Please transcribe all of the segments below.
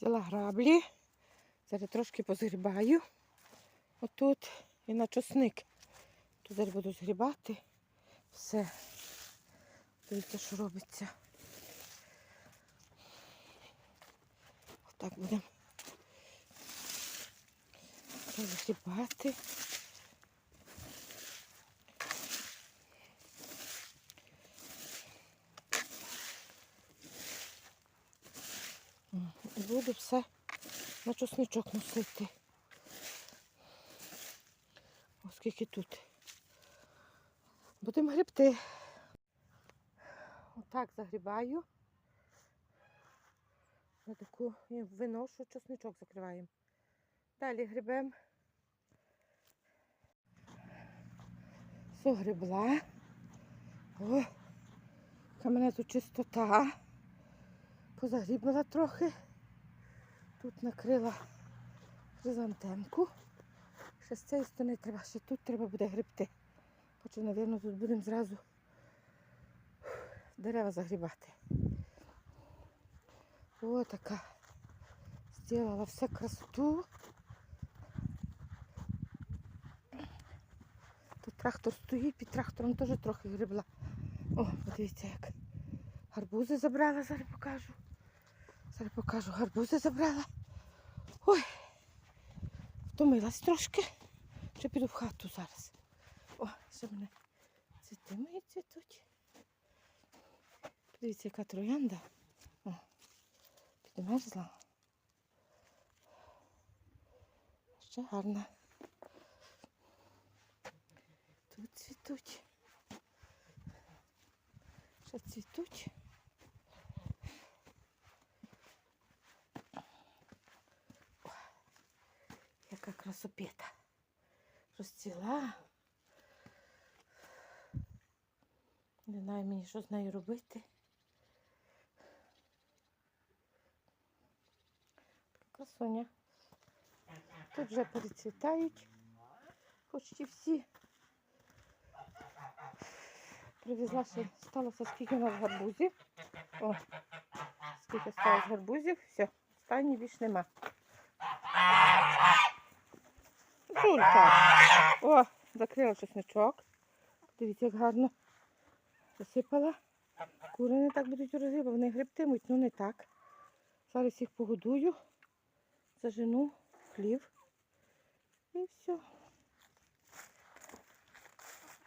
Взяла граблі. Зараз трошки позгрібаю. Отут і на чосник. Тут зараз буду згрібати. Все. Дивіться, що робиться. Отак будемо згрібати. Буду все на чосничок носити. Ось скільки тут. Будемо гребти. Отак загрібаю. На таку виношу, чосничок закриваємо. Далі грибемо. Согребла. О, яка мене тут чистота. Позагрібала трохи. Тут накрила хризантемку. Ще з цієї сторони треба, ще тут треба буде грибти. Хоча, мабуть, тут будемо зразу дерева загрібати. О, така. Зробила все красоту. Тут трактор стоїть, під трактором теж трохи грибла. О, подивіться як. Гарбузи забрала, зараз покажу. Зараз покажу, гарбузи забрала. Ой, втомилась трошки. Ще піду в хату зараз. О, ще мене цвіти мої цвітуть. Подивіться, яка троянда. О, підмерзла. Ще гарна. Тут цвітуть. Ще цвітуть. Яка красопета. Розцвіла. Не знаю мені, що з нею робити. Красоня. Тут вже перецвітають почти всі. Привезла ще, сталося скільки у нас гарбузів. О, скільки сталося гарбузів. Все, стайні більш нема. Жулька. О, закрила чесночок. Дивіться, як гарно засипала. Кури не так будуть розріба, вони грибтимуть, ну не так. Зараз їх погодую, зажену хлів. І все.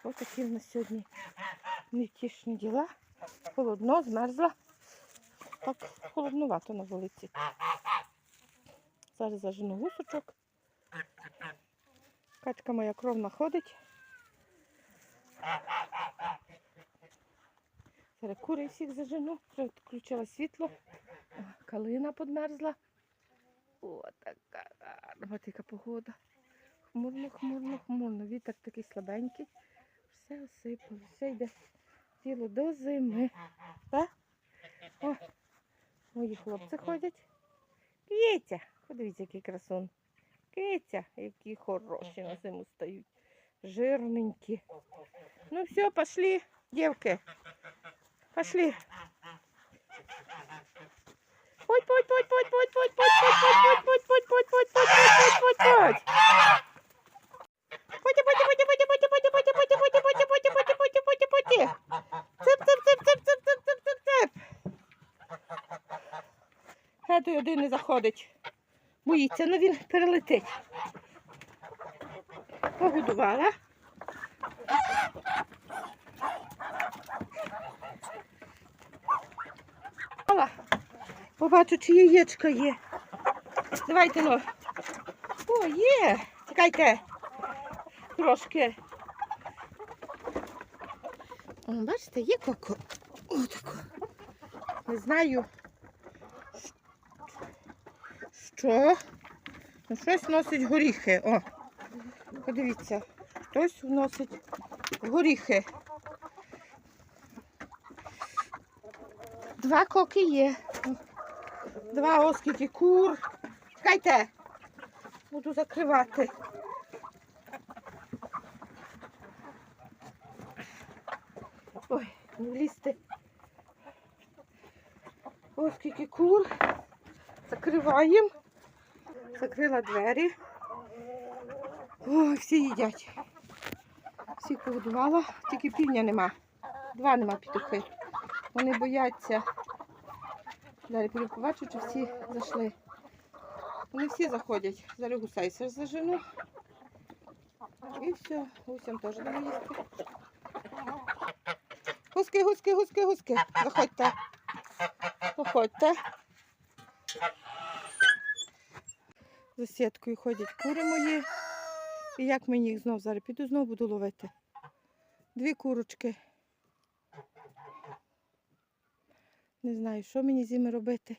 Ось такі в нас сьогодні невтішні діла. Холодно, змерзла. Так холоднувато на вулиці. Зараз зажену гусочок. Качка моя кровна ходить. Зараз кури всіх зажену. Включила світло. Калина подмерзла. О, така гарна така погода. Хмурно, хмурно, хмурно. Вітер такий слабенький. Все осипало, все йде тіло до зими. Так? О, мої хлопці ходять. Киця, подивіться, який красун. Киця, які хороші на зиму стають. Жирненькі. Ну все, пошли, дівки. Пошли. Подь, подь, подь, подь, подь, подь, подь, подь, подь, подь, подь, подь, подь, подь, подь, подь, подь. Поті, поті, поті, поті, поті, поті, поті, поті, поті, поті, поті, поті, поті, поті, поті. Цеп, цеп, цеп, цеп, цеп, цеп, цеп, цеп, цеп. Е, той один не заходить. Боїться, ну він перелетить. Погодувала. Побачу, чи яєчка є. Давайте ну. О, є. Чекайте. Трошки. О, бачите, є коко. Отако. Не знаю. Що? Ну, щось носить горіхи. О, подивіться, хтось вносить горіхи. Два коки є. Два оскільки кур. Чекайте. Буду закривати. Ой, не влізти. Ось скільки кур. закриваємо. Закрила двері. Ой, всі їдять. Всіх погодувала, тільки півня нема. Два нема петухи. Вони бояться. Далі побачу, чи всі зайшли. Вони всі заходять. Зараз гусей зажену. І все, гусям теж даю їсти. Гуски, гуски, гуски, гуски. Заходьте. Заходьте. За сіткою ходять кури мої. І як мені їх знов зараз піду, знов буду ловити. Дві курочки. Не знаю, що мені з ними робити.